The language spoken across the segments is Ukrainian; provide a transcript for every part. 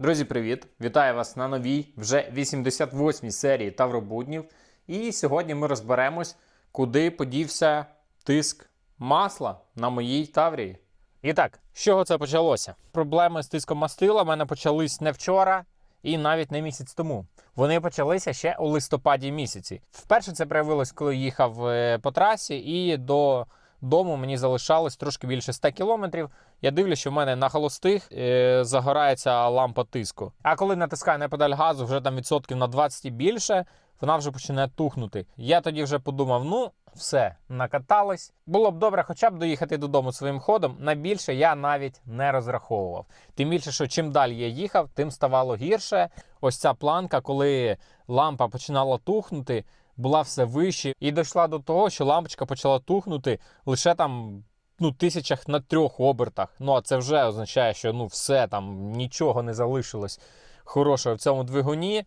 Друзі, привіт! Вітаю вас на новій, вже 88-й серії Тавробуднів. І сьогодні ми розберемось, куди подівся тиск масла на моїй Таврії. І так, з чого це почалося? Проблеми з тиском мастила в мене почались не вчора і навіть не місяць тому. Вони почалися ще у листопаді місяці. Вперше це проявилось, коли їхав е, по трасі, і до дому мені залишалось трошки більше 100 кілометрів. Я дивлюсь, що в мене на холостих е, загорається лампа тиску. А коли натискаю на педаль газу, вже там відсотків на 20 і більше, вона вже починає тухнути. Я тоді вже подумав: ну, все, накатались. Було б добре, хоча б доїхати додому своїм ходом. На більше я навіть не розраховував. Тим більше, що чим далі я їхав, тим ставало гірше. Ось ця планка, коли лампа починала тухнути, була все вище, і дійшла до того, що лампочка почала тухнути лише там. Ну, тисячах на трьох обертах. Ну, а це вже означає, що ну все там нічого не залишилось хорошого в цьому двигуні.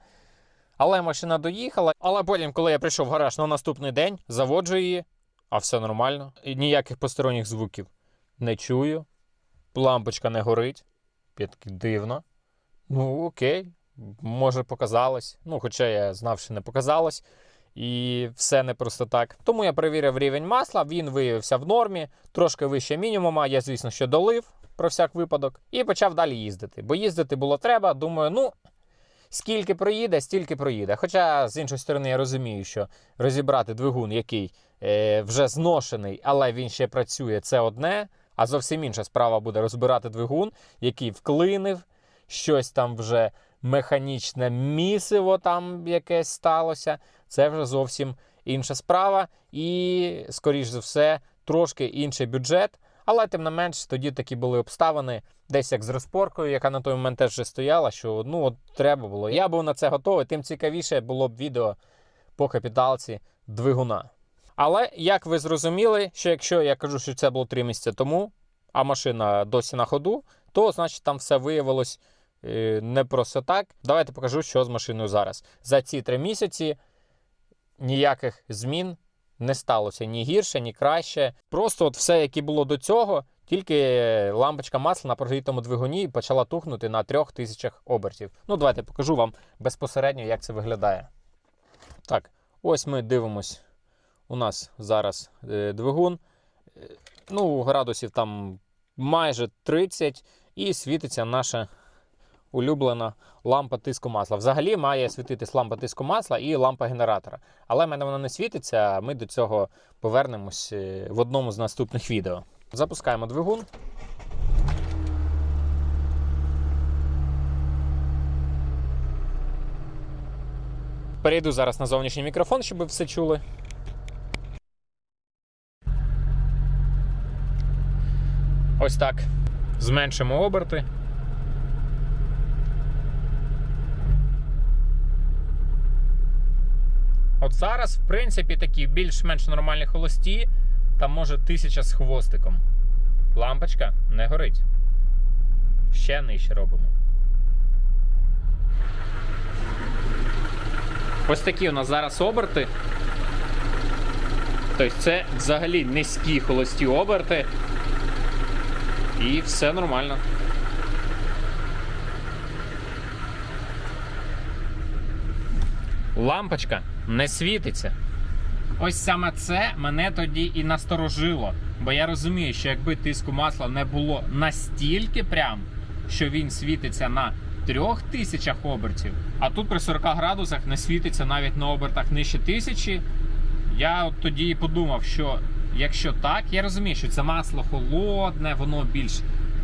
Але машина доїхала. Але потім, коли я прийшов в гараж на наступний день, заводжу її, а все нормально. І ніяких посторонніх звуків не чую. Лампочка не горить. Я дивно. Ну, окей, може, показалось. Ну, хоча я знав, що не показалось. І все не просто так. Тому я перевірив рівень масла, він виявився в нормі, трошки вище мінімума. Я, звісно, ще долив про всяк випадок, і почав далі їздити. Бо їздити було треба. Думаю, ну скільки проїде, стільки проїде. Хоча, з іншої сторони, я розумію, що розібрати двигун, який е, вже зношений, але він ще працює, це одне. А зовсім інша справа буде розбирати двигун, який вклинив, щось там вже механічне місиво там якесь сталося. Це вже зовсім інша справа. І, скоріш за все, трошки інший бюджет. Але тим не менш, тоді такі були обставини, десь як з розпоркою, яка на той момент теж вже стояла, що ну от треба було. Я був на це готовий, тим цікавіше було б відео по капіталці двигуна. Але як ви зрозуміли, що якщо я кажу, що це було 3 місяці тому, а машина досі на ходу, то значить там все виявилось е, не просто так. Давайте покажу, що з машиною зараз. За ці 3 місяці ніяких змін не сталося ні гірше, ні краще. Просто от все, яке було до цього, тільки лампочка масла на прогрітому двигуні почала тухнути на трьох тисячах обертів. Ну, давайте покажу вам безпосередньо, як це виглядає. Так, ось ми дивимось. У нас зараз е, двигун. Е, ну, градусів там майже 30, і світиться наша улюблена лампа тиску масла. Взагалі має світитись лампа тиску масла і лампа генератора. Але в мене вона не світиться, ми до цього повернемось е, в одному з наступних відео. Запускаємо двигун. Перейду зараз на зовнішній мікрофон, щоб ви все чули. Ось так. Зменшимо оберти. От зараз, в принципі, такі більш-менш нормальні холості, там може тисяча з хвостиком. Лампочка не горить. Ще нижче робимо. Ось такі у нас зараз оберти. Тобто це взагалі низькі холості оберти. І все нормально. Лампочка не світиться. Ось саме це мене тоді і насторожило. Бо я розумію, що якби тиску масла не було настільки прям, що він світиться на трьох тисячах обертів, а тут при 40 градусах не світиться навіть на обертах нижче тисячі. Я от тоді і подумав, що якщо так, я розумію, що це масло холодне, воно більш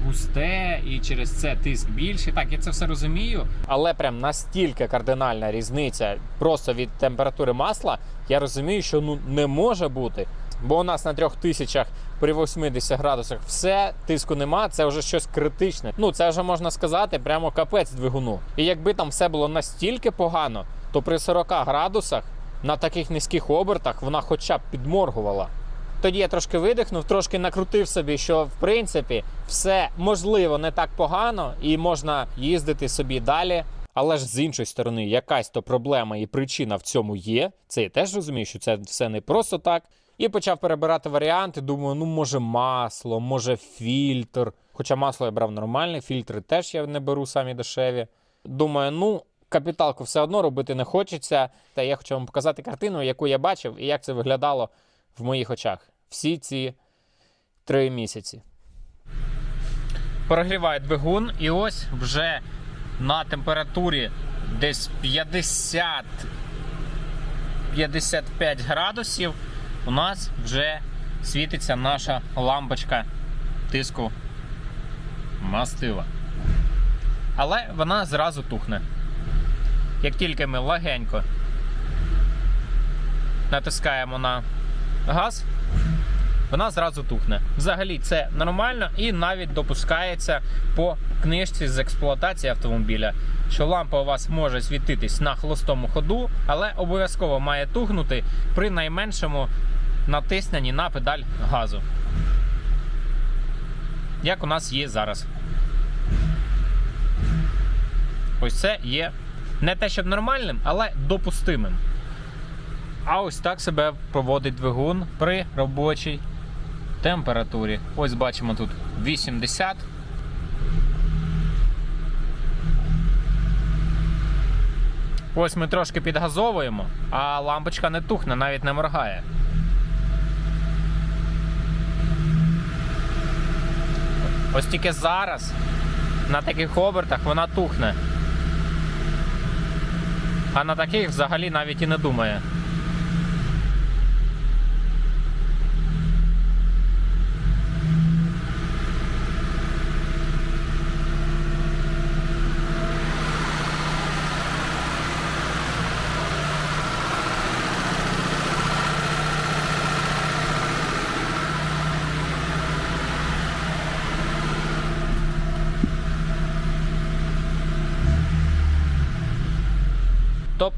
густе і через це тиск більший. Так, я це все розумію. Але прям настільки кардинальна різниця просто від температури масла, я розумію, що ну не може бути. Бо у нас на трьох тисячах при 80 градусах все, тиску нема, це вже щось критичне. Ну це вже можна сказати, прямо капець двигуну. І якби там все було настільки погано, то при 40 градусах на таких низьких обертах вона хоча б підморгувала. Тоді я трошки видихнув, трошки накрутив собі, що в принципі все можливо не так погано і можна їздити собі далі. Але ж з іншої сторони, якась то проблема і причина в цьому є. Це я теж розумію, що це все не просто так. І почав перебирати варіанти. Думаю, ну може масло, може фільтр. Хоча масло я брав нормальне, фільтри теж я не беру самі дешеві. Думаю, ну, капіталку все одно робити не хочеться. Та я хочу вам показати картину, яку я бачив, і як це виглядало в моїх очах всі ці три місяці. Прогріває двигун, і ось вже на температурі десь 50 55 градусів у нас вже світиться наша лампочка тиску мастила. Але вона зразу тухне. Як тільки ми легенько натискаємо на газ, вона зразу тухне. Взагалі це нормально і навіть допускається по книжці з експлуатації автомобіля, що лампа у вас може світитись на холостому ходу, але обов'язково має тухнути при найменшому натисненні на педаль газу. Як у нас є зараз. Ось це є не те, щоб нормальним, але допустимим. А ось так себе проводить двигун при робочій температурі. Ось бачимо тут 80. Ось ми трошки підгазовуємо, а лампочка не тухне, навіть не моргає. Ось тільки зараз на таких обертах вона тухне. А на таких взагалі навіть і не думає.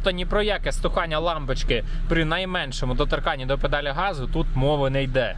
Тобто ні про яке стухання лампочки при найменшому доторканні до педалі газу тут мови не йде.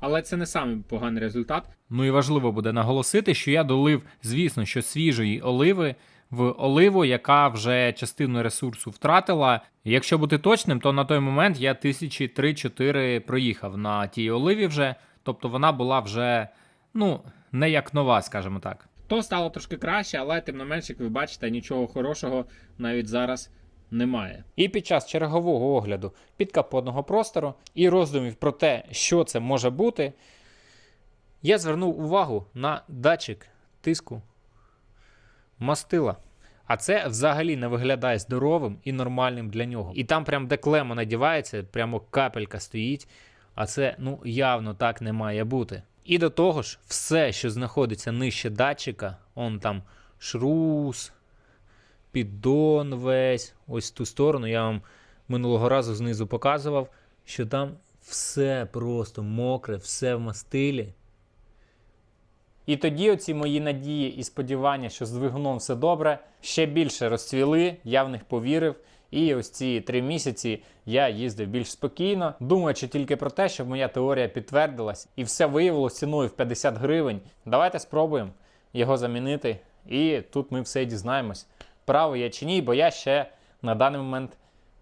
Але це не самий поганий результат. Ну і важливо буде наголосити, що я долив, звісно, що свіжої оливи в оливу, яка вже частину ресурсу втратила. Якщо бути точним, то на той момент я тисячі 3-4 проїхав на тій оливі вже, тобто вона була вже ну, не як нова, скажімо так. То стало трошки краще, але тим не менше, як ви бачите, нічого хорошого навіть зараз немає. І під час чергового огляду підкапотного простору і роздумів про те, що це може бути, я звернув увагу на датчик тиску мастила. А це взагалі не виглядає здоровим і нормальним для нього. І там, прям де клема надівається, прямо капелька стоїть. А це ну явно так не має бути. І до того ж, все, що знаходиться нижче датчика, он там шрус, піддон весь, ось ту сторону. Я вам минулого разу знизу показував, що там все просто мокре, все в мастилі. І тоді оці мої надії і сподівання, що з двигуном все добре, ще більше розцвіли, я в них повірив. І ось ці три місяці я їздив більш спокійно, думаючи тільки про те, щоб моя теорія підтвердилась, і все виявилося ціною в 50 гривень. Давайте спробуємо його замінити. І тут ми все дізнаємось, право я чи ні, бо я ще на даний момент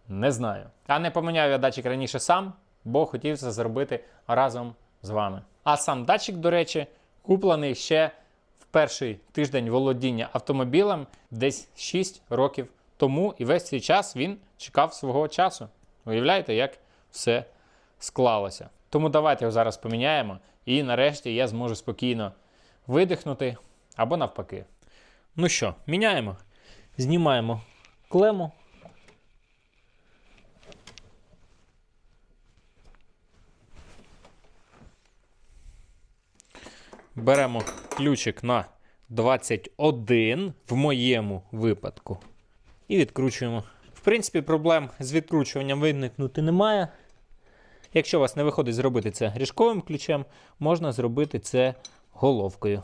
не знаю. А не поміняв я датчик раніше сам, бо хотів це зробити разом з вами. А сам датчик, до речі, куплений ще в перший тиждень володіння автомобілем десь 6 років тому, і весь цей час він чекав свого часу. Уявляєте, як все склалося. Тому давайте його зараз поміняємо, і нарешті я зможу спокійно видихнути або навпаки. Ну що, міняємо. Знімаємо клему. Беремо ключик на 21 в моєму випадку. І відкручуємо. В принципі, проблем з відкручуванням виникнути немає. Якщо у вас не виходить зробити це ріжковим ключем, можна зробити це головкою.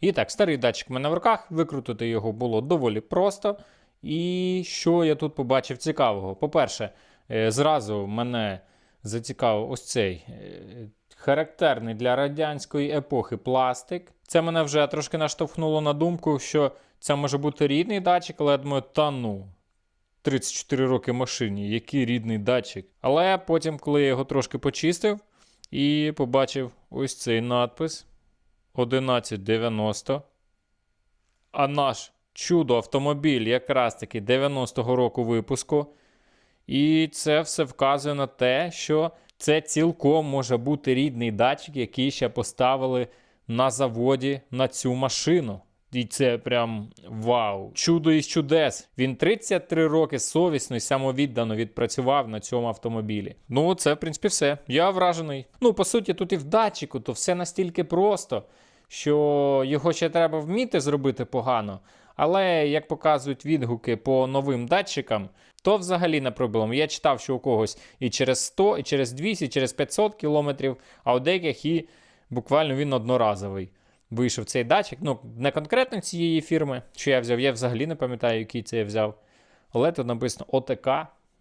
І так, старий датчик в мене в руках, викрутити його було доволі просто. І що я тут побачив цікавого? По-перше, е, зразу мене зацікавив ось цей е, характерний для радянської епохи пластик. Це мене вже трошки наштовхнуло на думку, що це може бути рідний датчик, але я думаю, та ну. 34 роки машині, який рідний датчик. Але потім, коли я його трошки почистив і побачив ось цей надпис 1190. А наш чудо автомобіль якраз таки 90-го року випуску. І це все вказує на те, що це цілком може бути рідний датчик, який ще поставили на заводі на цю машину. І це прям вау. Чудо із чудес. Він 33 роки совісно і самовіддано відпрацював на цьому автомобілі. Ну, це, в принципі, все. Я вражений. Ну, по суті, тут і в датчику, то все настільки просто, що його ще треба вміти зробити погано. Але як показують відгуки по новим датчикам, то взагалі не проблема. Я читав, що у когось і через 100, і через 200, і через 500 кілометрів, а у деяких і буквально він одноразовий. Вийшов цей датчик. Ну, не конкретно цієї фірми, що я взяв, я взагалі не пам'ятаю, який це я взяв. Але тут написано ОТК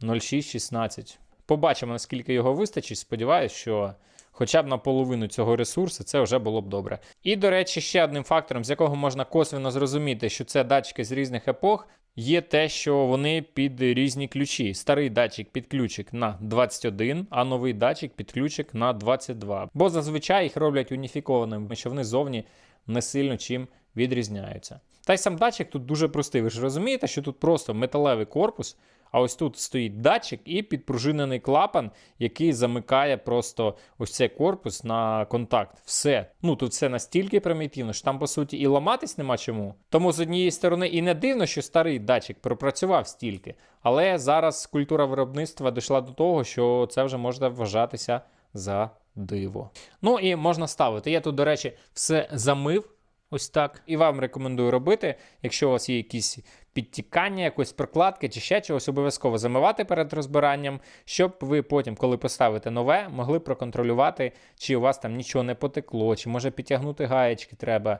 0616. Побачимо, наскільки його вистачить. Сподіваюсь, що хоча б на половину цього ресурсу це вже було б добре. І, до речі, ще одним фактором, з якого можна косвенно зрозуміти, що це датчики з різних епох, є те, що вони під різні ключі. Старий датчик під ключик на 21, а новий датчик під ключик на 22. Бо зазвичай їх роблять уніфікованими, що вони зовні не сильно чим відрізняються. Та й сам датчик тут дуже простий. Ви ж розумієте, що тут просто металевий корпус, а ось тут стоїть датчик і підпружинений клапан, який замикає просто ось цей корпус на контакт. Все. Ну тут все настільки примітивно, що там, по суті, і ламатись нема чому. Тому з однієї сторони і не дивно, що старий датчик пропрацював стільки. Але зараз культура виробництва дійшла до того, що це вже можна вважатися за диво. Ну і можна ставити. Я тут, до речі, все замив. Ось так. І вам рекомендую робити, якщо у вас є якісь підтікання, якоїсь прокладки чи ще чогось, обов'язково замивати перед розбиранням, щоб ви потім, коли поставите нове, могли проконтролювати, чи у вас там нічого не потекло, чи може підтягнути гаєчки треба.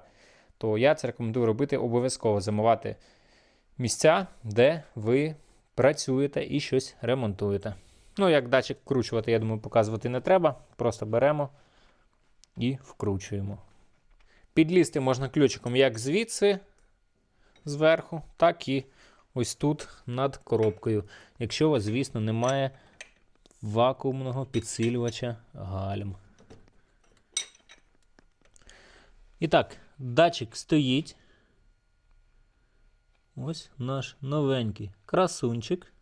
То я це рекомендую робити обов'язково замивати місця, де ви працюєте і щось ремонтуєте. Ну, як датчик вкручувати, я думаю, показувати не треба. Просто беремо і вкручуємо. Підлізти можна ключиком як звідси зверху, так і ось тут над коробкою. Якщо у вас, звісно, немає вакуумного підсилювача гальм. І так, датчик стоїть. Ось наш новенький красунчик.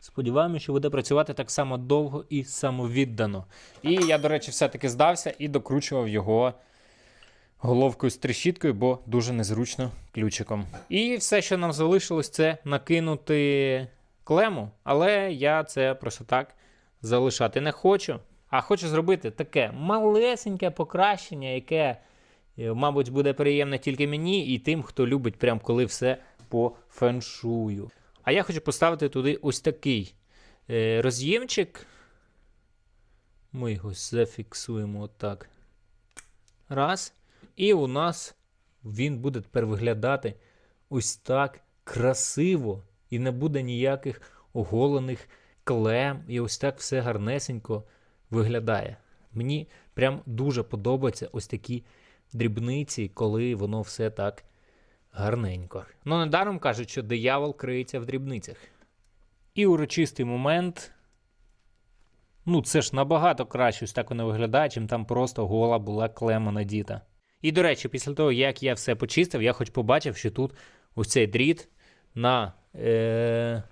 Сподіваємося, що буде працювати так само довго і самовіддано. І я, до речі, все-таки здався і докручував його головкою з трещіткою, бо дуже незручно ключиком. І все, що нам залишилось, це накинути клему, але я це просто так залишати не хочу. А хочу зробити таке малесеньке покращення, яке, е, мабуть, буде приємне тільки мені і тим, хто любить, прям коли все по феншую. А я хочу поставити туди ось такий е, роз'ємчик. Ми його зафіксуємо отак. Раз. І у нас він буде тепер виглядати ось так красиво. І не буде ніяких оголених клем. І ось так все гарнесенько виглядає. Мені прям дуже подобаються ось такі дрібниці, коли воно все так гарненько. Ну, недаром кажуть, що диявол криється в дрібницях. І урочистий момент. Ну, це ж набагато краще ось так воно виглядає, чим там просто гола була клема надіта. І, до речі, після того, як я все почистив, я хоч побачив, що тут ось цей дріт на е-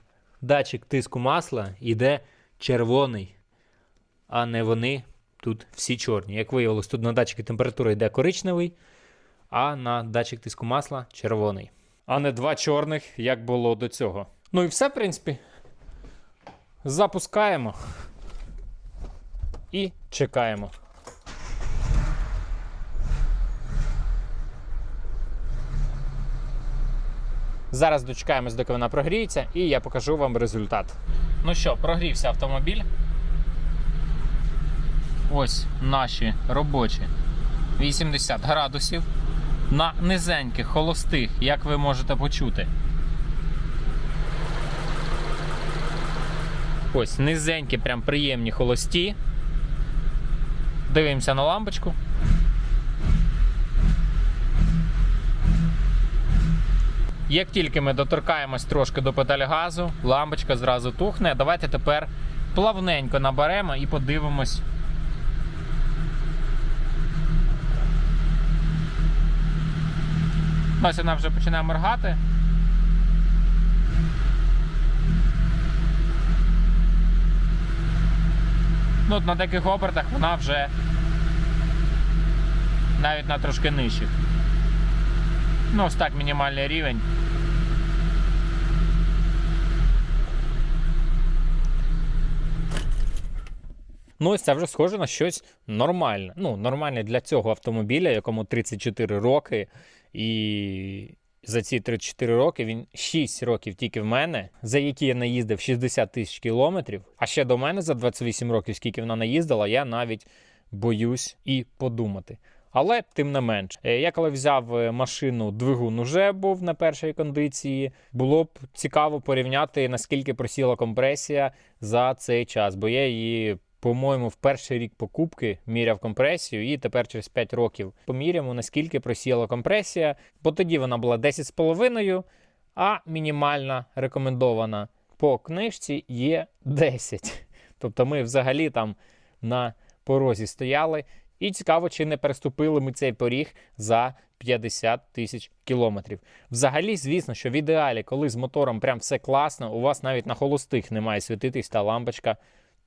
датчик тиску масла йде червоний, а не вони тут всі чорні. Як виявилось, тут на датчики температури йде коричневий, а на датчик тиску масла червоний. А не два чорних, як було до цього. Ну і все, в принципі. Запускаємо і чекаємо. Зараз дочекаємось, доки вона прогріється, і я покажу вам результат. Ну що, прогрівся автомобіль. Ось наші робочі 80 градусів. На низеньких, холостих, як ви можете почути. Ось низенькі, прям приємні холості. Дивимося на лампочку. Як тільки ми доторкаємось трошки до педалі газу, лампочка зразу тухне. Давайте тепер плавненько наберемо і подивимось. Ось вона вже починає моргати. Ну, от на деяких обертах вона вже навіть на трошки нижчих. Ну, ось так мінімальний рівень. Ну, це вже схоже на щось нормальне. Ну, нормальне для цього автомобіля, якому 34 роки. І за ці 34 роки він 6 років тільки в мене, за які я наїздив 60 тисяч кілометрів. А ще до мене за 28 років, скільки вона наїздила, я навіть боюсь і подумати. Але тим не менш, Е, я коли взяв е, машину, двигун уже був на першій кондиції. Було б цікаво порівняти, наскільки просіла компресія за цей час, бо я її. По-моєму, в перший рік покупки міряв компресію, і тепер через 5 років поміряємо, наскільки просіла компресія, бо тоді вона була 10,5, а мінімальна рекомендована по книжці є 10. Тобто ми взагалі там на порозі стояли. І цікаво, чи не переступили ми цей поріг за 50 тисяч кілометрів. Взагалі, звісно, що в ідеалі, коли з мотором прям все класно, у вас навіть на холостих не має світитись та лампочка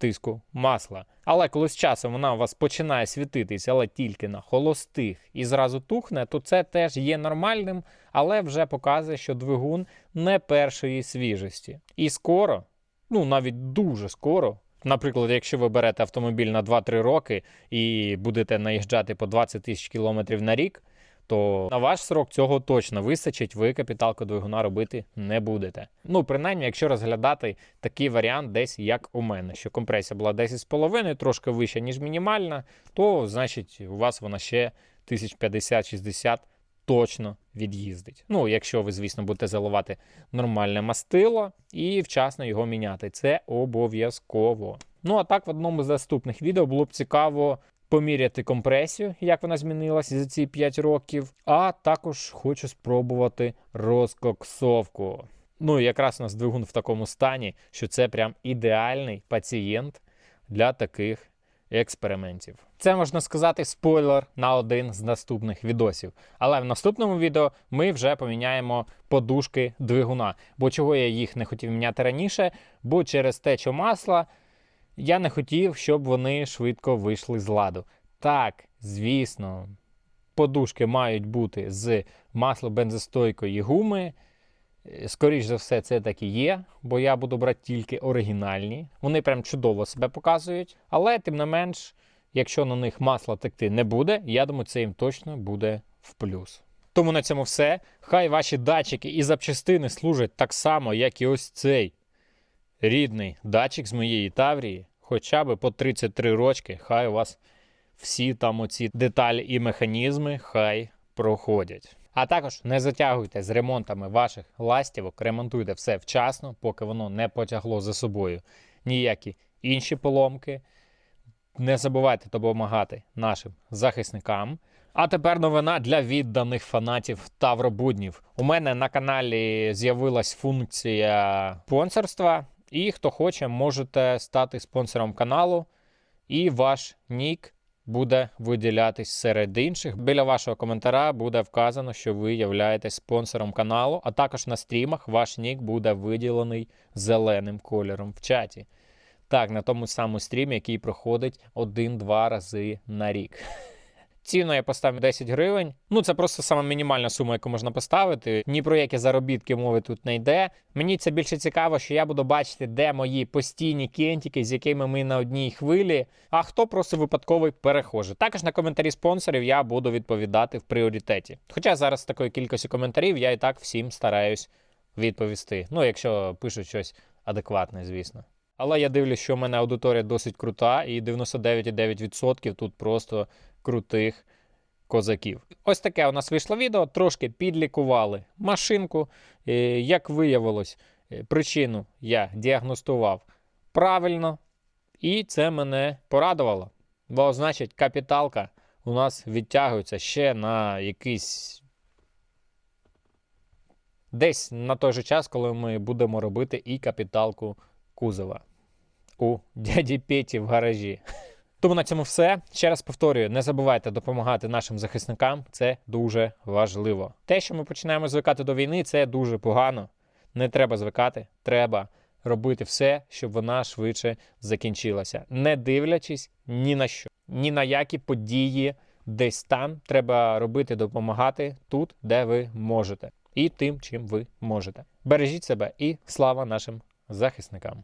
тиску масла. Але коли з часом вона у вас починає світитись, але тільки на холостих і зразу тухне, то це теж є нормальним, але вже показує, що двигун не першої свіжості. І скоро, ну навіть дуже скоро. Наприклад, якщо ви берете автомобіль на 2-3 роки і будете наїжджати по 20 тисяч кілометрів на рік, то на ваш срок цього точно вистачить, ви капіталку двигуна робити не будете. Ну, принаймні, якщо розглядати такий варіант, десь як у мене, що компресія була 10,5, трошки вища, ніж мінімальна, то значить у вас вона ще 1050-60 точно від'їздить. Ну, якщо ви, звісно, будете заливати нормальне мастило і вчасно його міняти. Це обов'язково. Ну, а так, в одному з наступних відео було б цікаво поміряти компресію, як вона змінилася за ці 5 років. А також хочу спробувати розкоксовку. Ну, якраз у нас двигун в такому стані, що це прям ідеальний пацієнт для таких експериментів. Це можна сказати спойлер на один з наступних відосів. Але в наступному відео ми вже поміняємо подушки двигуна. Бо чого я їх не хотів міняти раніше? Бо через течу масла я не хотів, щоб вони швидко вийшли з ладу. Так, звісно, подушки мають бути з маслобензостойкої гуми. Е, Скоріш за все, це так і є, бо я буду брати тільки оригінальні. Вони прям чудово себе показують. Але тим не менш, якщо на них масло текти не буде, я думаю, це їм точно буде в плюс. Тому на цьому все. Хай ваші датчики і запчастини служать так само, як і ось цей рідний датчик з моєї Таврії, хоча б по 33 рочки, хай у вас всі там оці деталі і механізми хай проходять. А також не затягуйте з ремонтами ваших ластівок, ремонтуйте все вчасно, поки воно не потягло за собою ніякі інші поломки. Не забувайте допомагати нашим захисникам. А тепер новина для відданих фанатів Тавробуднів. У мене на каналі з'явилась функція спонсорства, і хто хоче, можете стати спонсором каналу, і ваш нік буде виділятись серед інших. Біля вашого коментаря буде вказано, що ви являєтесь спонсором каналу, а також на стрімах ваш нік буде виділений зеленим кольором в чаті. Так, на тому самому стрімі, який проходить один-два рази на рік. Ціну я поставив 10 гривень. Ну, це просто сама мінімальна сума, яку можна поставити. Ні про які заробітки мови тут не йде. Мені це більше цікаво, що я буду бачити, де мої постійні кентики, з якими ми на одній хвилі, а хто просто випадковий перехожий. Також на коментарі спонсорів я буду відповідати в пріоритеті. Хоча зараз з такою кількістю коментарів я і так всім стараюсь відповісти. Ну, якщо пишуть щось адекватне, звісно. Але я дивлюсь, що в мене аудиторія досить крута, і 99,9% тут просто крутих козаків. Ось таке у нас вийшло відео. Трошки підлікували машинку. Е, Як виявилось, е, причину я діагностував правильно, і це мене порадувало. Бо, значить, капіталка у нас відтягується ще на якийсь десь на той же час, коли ми будемо робити і капіталку кузова у дяді Петі в гаражі. Тому на цьому все. Ще раз повторюю: не забувайте допомагати нашим захисникам. Це дуже важливо. Те, що ми починаємо звикати до війни, це дуже погано. Не треба звикати, треба робити все, щоб вона швидше закінчилася, не дивлячись ні на що, ні на які події десь там треба робити, допомагати тут, де ви можете, і тим, чим ви можете. Бережіть себе і слава нашим захисникам.